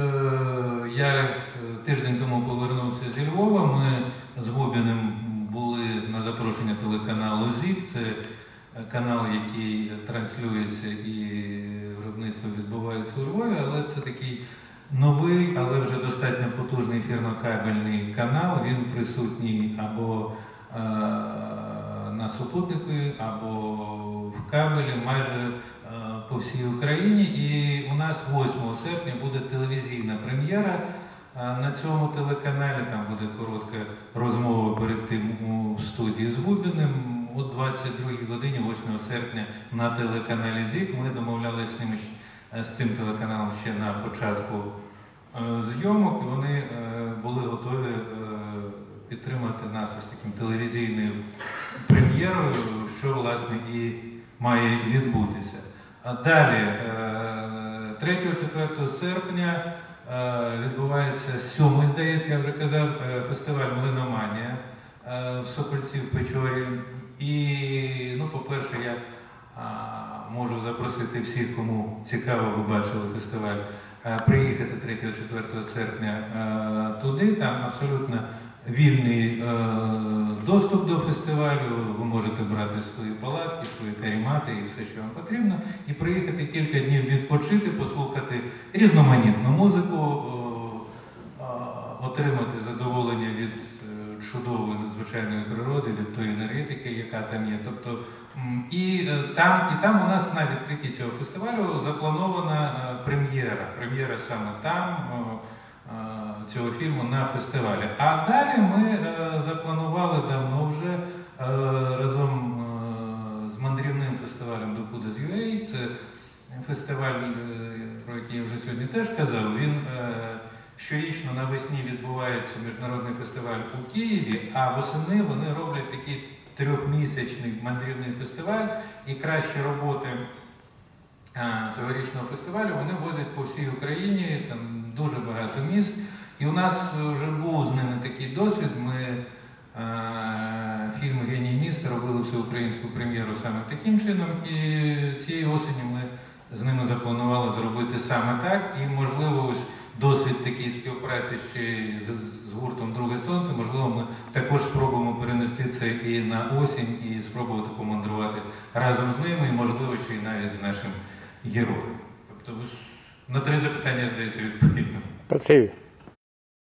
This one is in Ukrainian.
е, я е, тиждень тому повернувся зі Львова. Ми з Губіним були на запрошення телеканалу ЗІК. Це канал, який транслюється і виробництво відбувається у Львові, але це такий новий, але вже достатньо потужний фірмокабельний канал. Він присутній або е, на супутнику, або в кабелі майже по всій Україні. І у нас 8 серпня буде телевізійна прем'єра. На цьому телеканалі там буде коротка розмова перед тим у студії з Губіним. О 22 годині, 8 серпня, на телеканалі ЗІК. Ми домовлялися з ними е, з цим телеканалом ще на початку е, зйомок. Вони е, були готові підтримати нас ось таким телевізійною прем'єрою, що власне і має відбутися. Далі, е, 3-4 серпня е, відбувається сьомий, здається, я вже казав, е, фестиваль Млиноманія е, в Сокольці в Печорі. І, ну, по-перше, я можу запросити всіх, кому цікаво, ви бачили фестиваль, е, приїхати 3-4 серпня е, туди. Там абсолютно вільний е, доступ до фестивалю. Ви можете брати свої палатки, свої карімати і все, що вам потрібно, і приїхати кілька днів відпочити, послухати різноманітну музику, е, отримати задоволення від е, чудової надзвичайної природи, від тої енергетики, яка там є. Тобто, і там, і там у нас на відкритті цього фестивалю запланована прем'єра. Прем'єра саме там. Е, Цього фільму на фестивалі. А далі ми е, запланували давно вже е, разом з мандрівним фестивалем Докуда з UA. Це фестиваль, про який я вже сьогодні теж казав. Він щорічно навесні відбувається міжнародний фестиваль у Києві, а восени вони роблять такий трьохмісячний мандрівний фестиваль і кращі роботи цьогорічного фестивалю вони возять по всій Україні, там дуже багато міст. І у нас вже був з ними такий досвід. Ми е, фільм Геній міста робили всеукраїнську прем'єру саме таким чином. І цієї осені ми з ними запланували зробити саме так. І, можливо, ось досвід такої співпраці ще з, з гуртом Друге Сонце. Можливо, ми також спробуємо перенести це і на осінь, і спробувати помандрувати разом з ними, і можливо, ще й навіть з нашим героєм. Тобто, на три запитання, здається, відповідно. Спасибі.